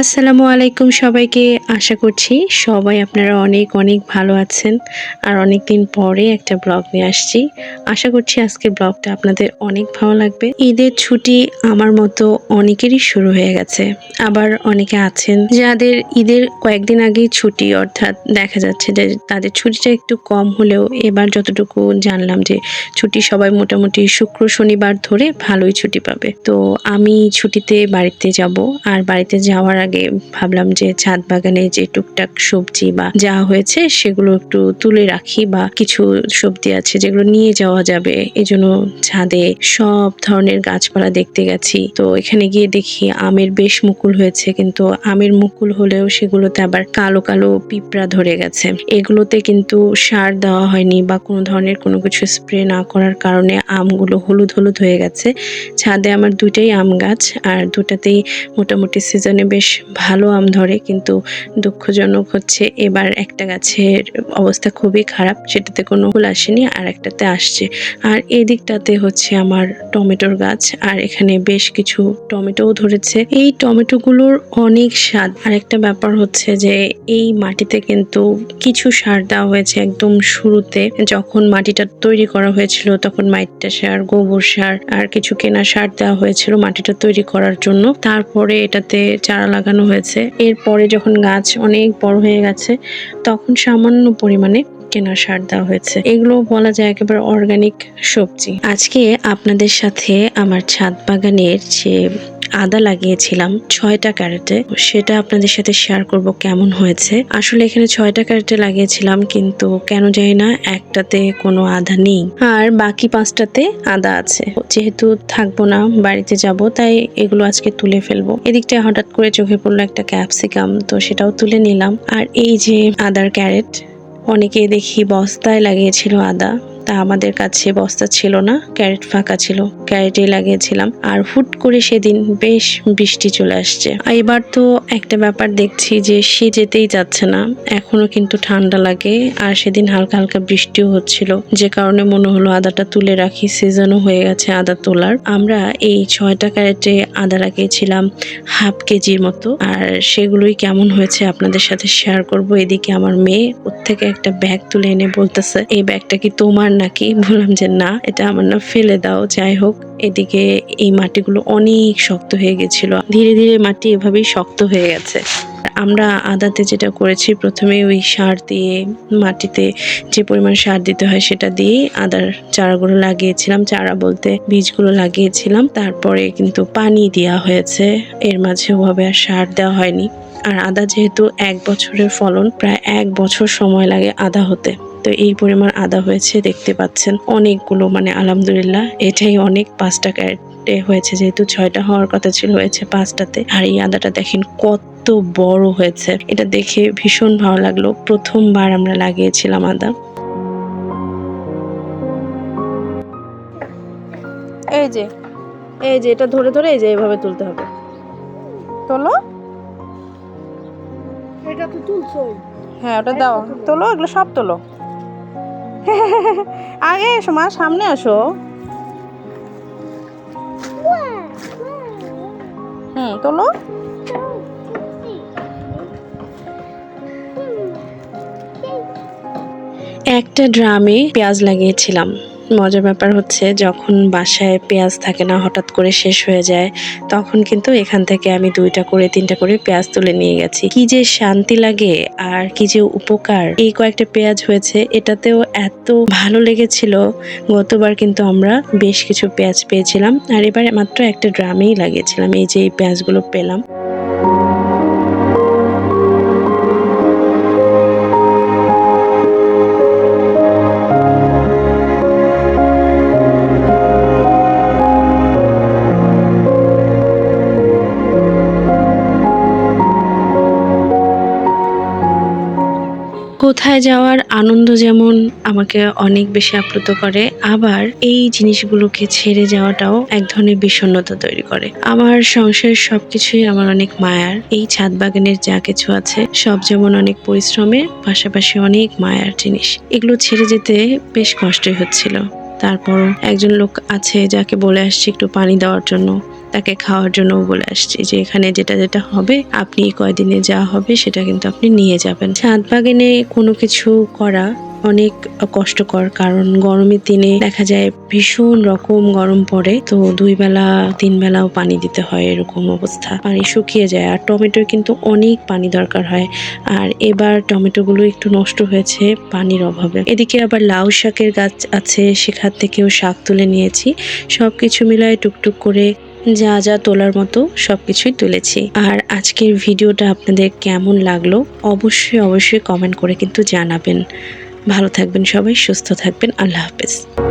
আসসালামু আলাইকুম সবাইকে। আশা করছি সবাই আপনারা অনেক অনেক ভালো আছেন। আর অনেক দিন পরে একটা ব্লগ নিয়ে আসছি। আশা করছি আজকের ব্লগটা আপনাদের অনেক ভালো লাগবে। ঈদের ছুটি আমার মতো অনেকেরই শুরু হয়ে গেছে। আবার অনেকে আছেন যাদের ঈদের কয়েকদিন আগেই ছুটি, অর্থাৎ দেখা যাচ্ছে যে তাদের ছুটিটা একটু কম হলেও এবার যতটুকু জানলাম যে ছুটি সবাই মোটামুটি শুক্র, শনিবার ধরে ভালোই ছুটি পাবে। তো আমি ছুটিতে বাড়িতে যাব। আর বাড়িতে যাওয়ার আগে ভাবলাম যে ছাদ বাগানে যে টুকটাক সবজি বা যা হয়েছে সেগুলো একটু তুলে রাখি বা কিছু সবজি আছে যেগুলো নিয়ে যাওয়া যাবে। এজন্য ছাদে সব ধরনের গাছপালা দেখতে গেছি। তো এখানে গিয়ে দেখি আমের বেশ মুকুল হয়েছে, কিন্তু আমের মুকুল হলেও সেগুলোতে আবার কালো কালো পিঁপড়া ধরে গেছে। এগুলোতে কিন্তু সার দেওয়া হয়নি বা কোনো ধরনের কোনো কিছু স্প্রে না করার কারণে আমগুলো হলুদ হলুদ হয়ে গেছে। ছাদে আমার দুইটাই আম গাছ, আর দুটাতেই মোটামুটি সিজনে বেশ ভালো আম ধরে, কিন্তু দুঃখজনক হচ্ছে এবার একটা গাছের অবস্থা খুবই খারাপ, সেটাতে কোনো ফুল আসেনি আর একটাতে আসছে। আর এই দিকটাতে হচ্ছে আমার টমেটোর গাছ, আর এখানে বেশ কিছু টমেটোও ধরেছে। এই টমেটোগুলোর অনেক স্বাদ। আর একটা ব্যাপার হচ্ছে যে এই মাটিতে কিন্তু কিছু সার দেওয়া হয়েছে একদম শুরুতে। যখন মাটিটা তৈরি করা হয়েছিল, তখন মাটিটা সার, গোবর সার আর কিছু কেনা সার দেওয়া হয়েছিল মাটিটা তৈরি করার জন্য। তারপরে এটাতে চারা লাগানো হয়েছে। এরপরে যখন গাছ অনেক বড় হয়ে গেছে, তখন সামান্য পরিমাণে কেনা সার দেওয়া হয়েছে। এগুলো বলা যায় একেবারে অর্গানিক সবজি। আজকে আপনাদের সাথে আমার ছাদ বাগানের যে আদা লাগিয়েছিলাম, ছয়টা ক্যারেটে। সেটা আপনাদের সাথে শেয়ার করব কেমন হয়েছে। আসলে এখানে ছয়টা ক্যারেটে লাগিয়েছিলাম, কিন্তু কেন জানি না, একটাতে কোনো আদা নেই। আর বাকি পাঁচটাতে আদা আছে। যেহেতু থাকব না, বাড়িতে যাব, তাই এগুলো আজকে তুলে ফেলব। এদিকটা হঠাৎ করে চোখে পড়ল একটা ক্যাপসিকাম তো সেটাও তুলে নিলাম। আর এই যে আদার ক্যারেট, অনেকে দেখি বস্তায় লাগিয়েছিল আদা। তা আমাদের কাছে বস্তা ছিল না, ক্যারেট ফাঁকা ছিল, ক্যারেটে লাগিয়েছিলাম। আর হুট করে সেদিন বেশ বৃষ্টি চলে আসছে। এবার তো একটা ব্যাপার দেখছি যে সে যেতেই যাচ্ছে না। এখনও কিন্তু ঠান্ডা লাগে, আর সেদিন হালকা হালকা বৃষ্টিও হচ্ছিল। যে কারণে মনে হলো আদাটা তুলে রাখি, সিজনও হয়ে গেছে আদা তোলার। আমরা এই ছয়টা ক্যারেটে আদা লাগিয়েছিলাম হাফ কেজির মতো। আর সেগুলোই কেমন হয়েছে আপনাদের সাথে শেয়ার করব। এদিকে আমার মেয়ে ওর থেকে একটা ব্যাগ তুলে এনে বলতেছে, এই ব্যাগটা কি তোমার নাকি? বললাম যে, না, এটা আমার না, ফেলে দাও, যাই হোক। এদিকে এই মাটিগুলো অনেক শক্ত হয়ে গেছিল। ধীরে ধীরে মাটি এভাবেই শক্ত হয়ে গেছে। আমরা আদাতে যেটা করেছি, প্রথমে ওই সার দিয়ে মাটিতে যে পরিমাণ সার দিতে হয় সেটা দিয়ে আদার চারাগুলো লাগিয়েছিলাম। চারা বলতে বীজগুলো লাগিয়েছিলাম। তারপরে কিন্তু পানি দেওয়া হয়েছে। এর মাঝে ওভাবে আর সার দেওয়া হয়নি। আর আদা যেহেতু এক বছরের ফলন, প্রায় এক বছর সময় লাগে আদা হতে। তো এই পরিমাণ আদা হয়েছে দেখতে পাচ্ছেন। অনেকগুলো মানে আলহামদুলিল্লাহ এটাই অনেক পাঁচটা ক্যারেটে হয়েছে যেহেতু ছয়টা হওয়ার কথা ছিল হয়েছে পাঁচটাতে। আর এই আদাটা দেখেন কত বড় হয়েছে। এটা দেখে ভীষণ ভালো লাগল। প্রথমবার আমরা লাগিয়েছিলাম আদা। এই যে এই যে এটা ধরে ধরে এই যে এইভাবে তুলতে হবে। তোলো। এটা তো তুলছই। হ্যাঁ ওটা দাও। তোলো এগুলো সব তোলো। আগে এসো মা সামনে আসো। হুম তোলো। একটা ড্রামে পেঁয়াজ লাগিয়েছিলাম। মজার ব্যাপার হচ্ছে যখন বাসায় পেঁয়াজ থাকে না, হঠাৎ করে শেষ হয়ে যায়, তখন কিন্তু এখান থেকে আমি দুইটা করে, তিনটা করে পেঁয়াজ তুলে নিয়ে গেছি। কি যে শান্তি লাগে আর কি যে উপকার। এই কয়েকটা পেঁয়াজ হয়েছে, এটাতেও এত ভালো লেগেছিল। গতবার কিন্তু আমরা বেশ কিছু পেঁয়াজ পেয়েছিলাম, আর এবারে মাত্র একটা ড্রামেই লাগিয়েছিলাম, এই যে এই পেঁয়াজগুলো পেলাম। কোথায় যাওয়ার আনন্দ যেমন আমাকে অনেক বেশি আপ্লুত করে, আবার এই জিনিসগুলোকে ছেড়ে যাওয়াটাও এক ধরনের বিষণ্ণতা তৈরি করে। আমার সংসারের সবকিছুই আমার অনেক মায়ার। এই ছাদ বাগানের যা কিছু আছে, সব যেমন অনেক পরিশ্রমের, পাশাপাশি অনেক মায়ার জিনিস। এগুলো ছেড়ে যেতে বেশ কষ্টই হচ্ছিল। তারপরও একজন লোক আছে যাকে বলে আসছি একটু পানি দেওয়ার জন্য। তাকে খাওয়ার জন্য বলে আসছি যে এখানে যেটা যেটা হবে, আপনি কয়দিনে যা হবে সেটা কিন্তু আপনি নিয়ে যাবেন। ছাদ বাগানে কোনো কিছু করা অনেক কষ্টকর, কারণ গরমের দিনে দেখা যায় ভীষণ রকম গরম পড়ে, তো দুই বেলা, তিন বেলাও পানি দিতে হয় এরকম অবস্থা। পানি শুকিয়ে যায়, আর টমেটোর কিন্তু অনেক পানি দরকার হয়। আর এবার টমেটোগুলো একটু নষ্ট হয়েছে পানির অভাবে। এদিকে আবার লাউ শাকের গাছ আছে, সেখান থেকেও শাক তুলে নিয়েছি। সবকিছু মিলায় টুকটুক করে যা যা তোলার মতো সব কিছুই তুলেছি। আর আজকের ভিডিওটা আপনাদের কেমন লাগল অবশ্যই অবশ্যই কমেন্ট করে কিন্তু জানাবেন। ভালো থাকবেন সবাই, সুস্থ থাকবেন। আল্লাহ হাফেজ।